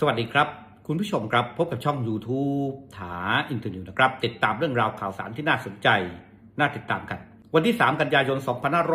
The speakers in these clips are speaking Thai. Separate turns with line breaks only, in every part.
สวัสดีครับ คุณผู้ชมครับพบกับช่อง YouTube ถาอินเทอร์นิวนะครับ ติดตามเรื่องราวข่าวสารที่น่าสนใจ น่าติดตามกัน วันที่ 3 กันยายน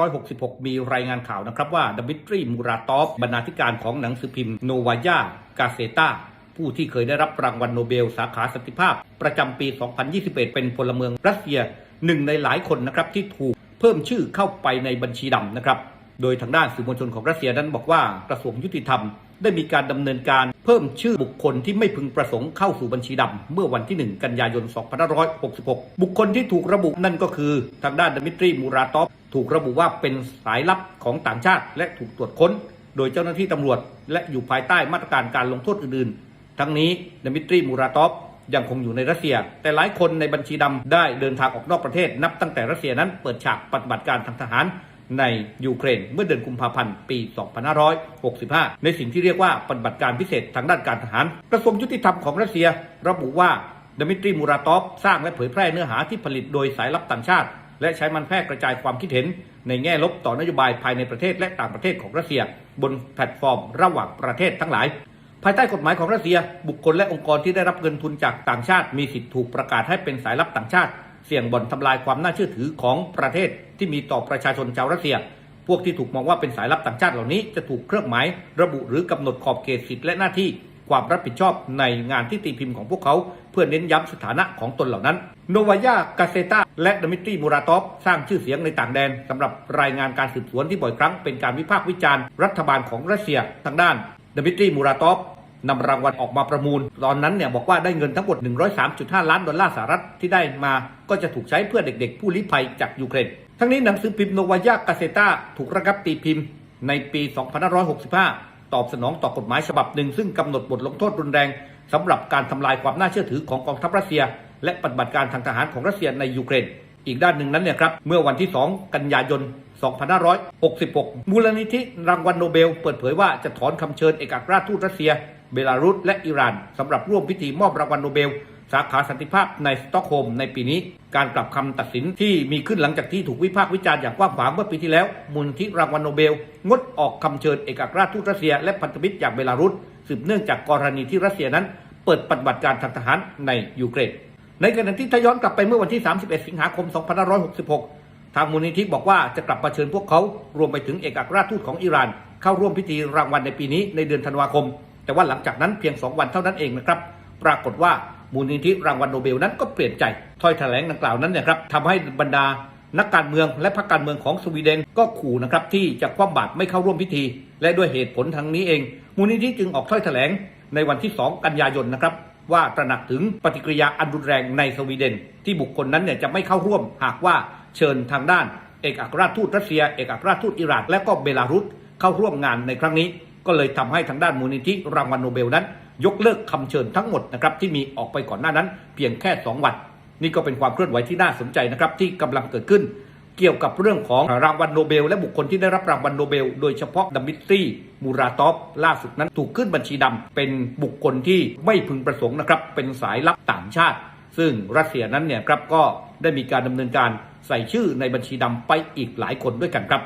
2566 มีรายงานข่าวนะครับว่าดมิตรีมูราตอฟบรรณาธิการของหนังสือพิมพ์โนวายากาเซตาผู้ที่เคยได้รับรางวัลโนเบลสาขาสันติภาพ ประจำปี 2021 เป็นพลเมืองรัสเซียหนึ่งในหลายคนนะครับที่ถูกเพิ่มชื่อเข้าไปในบัญชีดำนะครับ โดยทางด้านสื่อมวลชนของรัสเซียนั้นบอกว่ากระทรวงยุติธรรม ได้มีการดำเนินการเพิ่มชื่อบุคคลที่ไม่พึงประสงค์เข้าสู่บัญชีดำเมื่อวันที่ 1 กันยายน 2566 บุคคลที่ถูกระบุนั่นก็คือ ทางด้านดมิตรีมูราตอฟถูกระบุว่าเป็นสายลับของต่างชาติและถูกตรวจค้น โดยเจ้าหน้าที่ตำรวจ และอยู่ภายใต้มาตรการการลงโทษอื่นๆ ทั้งนี้ดมิตรีมูราตอฟยังคงอยู่ในรัสเซีย แต่หลายคนในบัญชีดำได้เดินทางออกนอกประเทศนับตั้งแต่รัสเซียนั้นเปิดฉากปฏิบัติการทางทหาร ในยูเครนเมื่อเดือนกุมภาพันธ์ปี 2565 ในสิ่งที่เรียกว่าปฏิบัติการพิเศษทางด้านการทหาร กระทรวงยุติธรรมของรัสเซีย ระบุว่าดมิตรีมูราตอฟสร้างและเผยแพร่เนื้อหาที่ผลิตโดยสายลับต่างชาติ และใช้มันแพร่กระจายความคิดเห็น ในแง่ลบต่อนโยบายภายในประเทศและต่างประเทศของรัสเซีย บนแพลตฟอร์มระหว่างประเทศทั้งหลายภายใต้กฎหมายของรัสเซีย บุคคลและองค์กรที่ได้รับเงินทุนจากต่างชาติ มีสิทธิถูกประกาศให้เป็นสายลับต่างชาติ เสี่ยงบ่อนทำลายความน่าเชื่อถือของประเทศที่มีต่อประชาชนชาวรัสเซีย พวกที่ถูกมองว่าเป็นสายลับต่างชาติเหล่านี้จะถูกเครื่องหมาย ระบุหรือกำหนดขอบเขตสิทธิและหน้าที่ความรับผิดชอบในงานที่ตีพิมพ์ของพวกเขา เพื่อเน้นย้ำสถานะของตนเหล่านั้น โนวายากาเซตาและดมิตรีมูราตอฟสร้างชื่อเสียงในต่างแดนสำหรับรายงานการสืบสวนที่บ่อยครั้งเป็นการวิพากษ์วิจารณ์รัฐบาลของรัสเซียทางด้านดมิตรีมูราตอฟ นำรางวัลออกมาประมูล ตอนนั้นเนี่ยบอกว่าได้เงินทั้งหมด 103.5 ล้านดอลลาร์สหรัฐที่ได้มา ก็จะถูกใช้เพื่อเด็กๆ ผู้ลี้ภัยจากยูเครน ทั้งนี้หนังสือพิมพ์โนวายากาเซตาถูกระงับตีพิมพ์ ในปี 2565 ตอบสนองต่อกฎหมายฉบับหนึ่ง ซึ่งกำหนดบทลงโทษรุนแรงสำหรับการทำลายความน่าเชื่อถือของกองทัพรัสเซีย และปฏิบัติการทางทหารของรัสเซียในยูเครน อีกด้านหนึ่งนั้นเนี่ยครับเมื่อวันที่ 2 กันยายน 2566 มูลนิธิรางวัลโนเบล เปิดเผยว่าจะถอนคำเชิญเอกอัครราชทูตรัสเซีย เบลารุสและอิหร่านสำหรับร่วมพิธีมอบรางวัลโนเบล สาขาสันติภาพในสตอกโฮล์มในปีนี้ การกลับคำตัดสินที่มีขึ้นหลังจากที่ถูกวิพากษ์วิจารณ์อย่างกว้างขวางเมื่อปีที่แล้ว มูลนิธิรางวัลโนเบล งดออกคำเชิญเอกอัครราชทูตรัสเซีย และพันธมิตรอย่างเบลารุสสืบเนื่องจากกรณีที่รัสเซียนั้น เปิดปฏิบัติการทางทหารในยูเครนในขณะที่ถ้าย้อนกลับไปเมื่อวันที่ 31 สิงหาคม 2566 ทางมูลนิธิบอกว่าจะกลับมาเชิญพวกเขา รวมไปถึงเอกอัครราชทูตของอิหร่าน เข้าร่วมพิธีรางวัลในปีนี้ในเดือนธันวาคม แต่ว่าหลังจากนั้นเพียง 2 วันเท่านั้นเองนะครับ ปรากฏว่ามูลนิธิรางวัลโนเบลนั้นก็เปลี่ยนใจถ้อยแถลงดังกล่าวนั้นเนี่ยครับทำให้บรรดานักการเมืองและพรรคการเมืองของสวีเดนก็ขู่นะครับที่จะคว่ำบาตรไม่เข้าร่วมพิธี และด้วยเหตุผลทางนี้เอง มูลนิธิจึงออกถ้อยแถลงในวันที่ 2 กันยายนนะครับว่าตระหนักถึงปฏิกิริยาอันรุนแรงในสวีเดน ที่บุคคลนั้นเนี่ยจะไม่เข้าร่วมหากว่าเชิญทางด้าน เอกอัครราชทูตรัสเซีย เอกอัครราชทูตอิหร่านและก็เบลารุสเข้าร่วมงานในครั้งนี้ ก็เลยทำให้ทางด้านมูลนิธิรางวัลโนเบลนั้น ยกเลิกคำเชิญทั้งหมดนะครับที่มีออกไปก่อนหน้านั้น เพียงแค่ 2 วัน นี่ก็เป็นความเคลื่อนไหวที่น่าสนใจนะครับที่กำลังเกิดขึ้น เกี่ยวกับเรื่องของรางวัลโนเบล และบุคคลที่ได้รับรางวัลโนเบล โดยเฉพาะดัมบิตตี้มูราตอฟล่าสุดนั้นถูกขึ้นบัญชีดำเป็นบุคคลที่ไม่พึงประสงค์นะครับเป็นสายลับต่างชาติ ซึ่งรัสเซียนั้นเนี่ยครับก็ได้มีการดำเนินการใส่ชื่อในบัญชีดำไปอีกหลายคนด้วยกันครับ